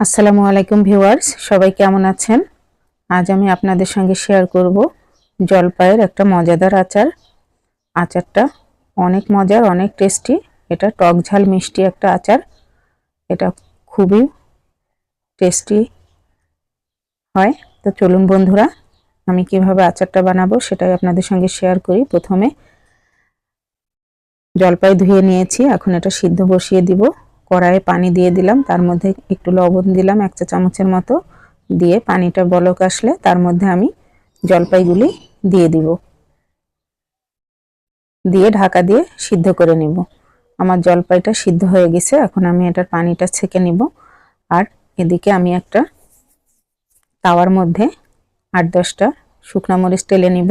আসসালামু আলাইকুম ভিউয়ার্স, সবাই কেমন আছেন? আজ আমি আপনাদের সঙ্গে শেয়ার করব জলপাইয়ের একটা মজাদার আচার। আচারটা অনেক মজার, অনেক টেস্টি। এটা টক ঝাল মিষ্টি একটা আচার। এটা খুবই টেস্টি হয়। তো চলুন বন্ধুরা, আমি কীভাবে আচারটা বানাবো সেটাই আপনাদের সঙ্গে শেয়ার করি। প্রথমে জলপাই ধুয়ে নিয়েছি, এখন এটা সিদ্ধ বসিয়ে দিব। কড়াইয়ে পানি দিয়ে দিলাম, তার মধ্যে একটু লবণ দিলাম, এক চা চামচের মতো দিয়ে পানিটা বলক আসলে তার মধ্যে আমি জলপাইগুলি দিয়ে দিব। দিয়ে ঢাকা দিয়ে সিদ্ধ করে নিব। আমার জলপাইটা সিদ্ধ হয়ে গেছে, এখন আমি এটার পানিটা ছেঁকে নিব। আর এদিকে আমি একটা তাওয়ার মধ্যে আট দশটা শুকনা মরিচ তেলে নিব।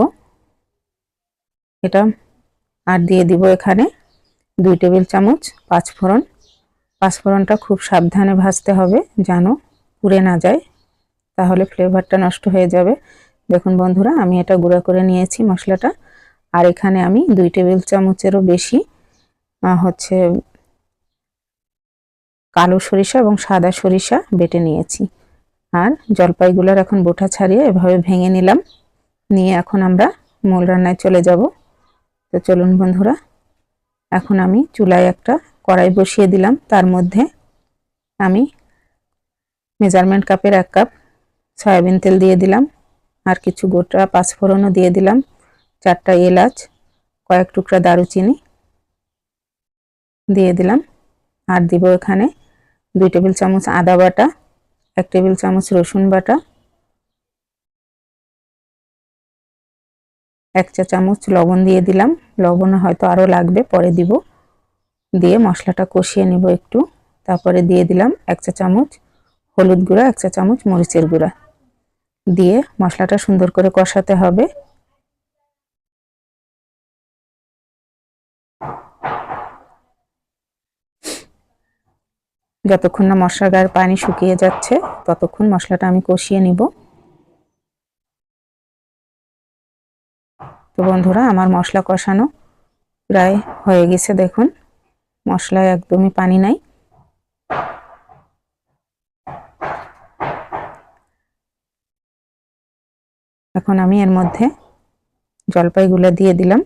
এটা আর দিয়ে দিব এখানে দুই টেবিল চামচ পাঁচ ফোড়ন পাঁচফোড়নটা খুব সাবধানে ভাজতে হবে যেন পুড়ে না যায়, তাহলে ফ্লেভারটা নষ্ট হয়ে যাবে। দেখুন বন্ধুরা, আমি এটা গুঁড়া করে নিয়েছি মশলাটা, আর এখানে আমি দুই টেবিল চামচেরও বেশি হচ্ছে কালো সরিষা এবং সাদা সরিষা বেটে নিয়েছি। আর জলপাইগুলোর এখন বোটা ছাড়িয়ে এভাবে ভেঙে নিলাম, নিয়ে এখন আমরা মূল রান্নায় চলে যাব। তো চলুন বন্ধুরা, এখন আমি চুলায় একটা কড়াই বসিয়ে দিলাম। তার মধ্যে আমি মেজারমেন্ট কাপের এক কাপ সয়াবিন তেল দিয়ে দিলাম আর কিছু গোটা পাঁচফোড়নও দিয়ে দিলাম, চারটা এলাচ, কয়েক টুকরা দারুচিনি দিয়ে দিলাম। আর দিব এখানে দুই টেবিল চামচ আদা বাটা, এক টেবিল চামচ রসুন বাটা, এক চা চামচ লবণ দিয়ে দিলাম। লবণ হয়তো আরও লাগবে, পরে দিব। দিয়ে মশলাটা কষিয়ে নিব একটু। তারপরে দিয়ে দিলাম এক চা চামচ হলুদ গুঁড়া, এক চা চামচ মরিচের গুঁড়া। দিয়ে মশলাটা সুন্দর করে কষাতে হবে। যতক্ষণ না মশলার গায়ের পানি শুকিয়ে যাচ্ছে, ততক্ষণ মশলাটা আমি কষিয়ে নিব। তো বন্ধুরা, আমার মশলা কষানো প্রায় হয়ে গেছে দেখুন। মশলায় একদমই পানি নাই। এখন আমি এর মধ্যে জলপাইগুলো দিয়ে দিলাম।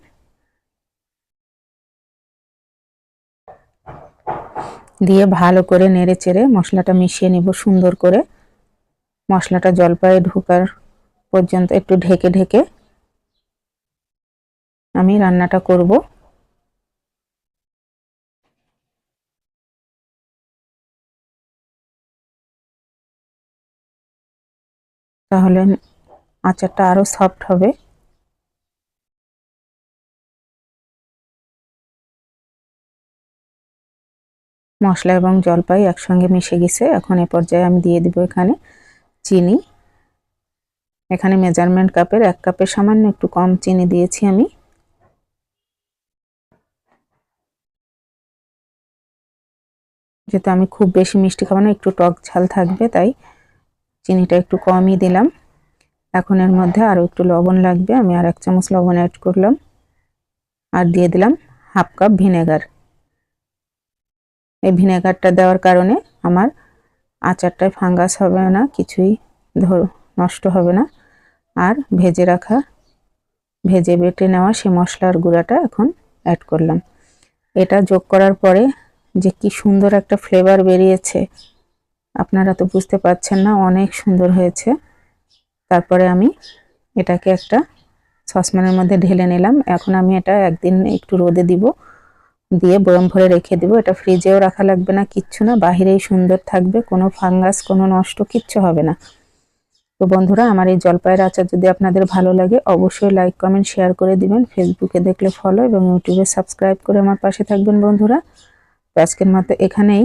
দিয়ে ভালো করে নেড়ে চেড়ে মশলাটা মিশিয়ে নিব সুন্দর করে। মশলাটা জলপাই ঢোকার পর্যন্ত একটু ঢেকে ঢেকে আমি রান্নাটা করব। তাহলে আচারটা আরও সফট হবে। মশলা এবং জলপাই একসঙ্গে মিশে গেছে। এখন এ পর্যায়ে আমি দিয়ে দিব এখানে চিনি। এখানে মেজারমেন্ট কাপের এক কাপের সামান্য একটু কম চিনি দিয়েছি আমি। যেহেতু আমি খুব বেশি মিষ্টি খাব না, একটু টক ঝাল থাকবে, তাই চিনিটা একটু কমই দিলাম। এখন এর মধ্যে আরও একটু লবণ লাগবে, আমি আর এক চামচ লবণ অ্যাড করলাম। আর দিয়ে দিলাম হাফ কাপ ভিনেগার। এই ভিনেগারটা দেওয়ার কারণে আমার আচারটায় ফাঙ্গাস হবে না, কিছুই ধর, নষ্ট হবে না। আর ভেজে রাখা, ভেজে বেটে নেওয়া সে মশলার গুঁড়াটা এখন অ্যাড করলাম। এটা যোগ করার পরে যে কি সুন্দর একটা ফ্লেভার বেরিয়েছে। আপনারা তো বুঝতে পারছেন না, অনেক সুন্দর হয়েছে। তারপরে আমি এটাকে একটা সসপ্যানের মধ্যে ঢেলে নিলাম। এখন আমি এটা একদিন একটু রোদে দিব, দিয়ে বরম ভরে রেখে দিব। এটা ফ্রিজেও রাখা লাগবে না, কিচ্ছু না, বাহিরেই সুন্দর থাকবে, কোনো ফাঙ্গাস কোনো নষ্ট কিচ্ছু হবে না। তো বন্ধুরা, আমার এই জলপাইয়ের আচার যদি আপনাদের ভালো লাগে, অবশ্যই লাইক কমেন্ট শেয়ার করে দিবেন। ফেসবুকে দেখলে ফলো এবং ইউটিউবে সাবস্ক্রাইব করে আমার পাশে থাকবেন বন্ধুরা। তো আজকের মতো এখানেই।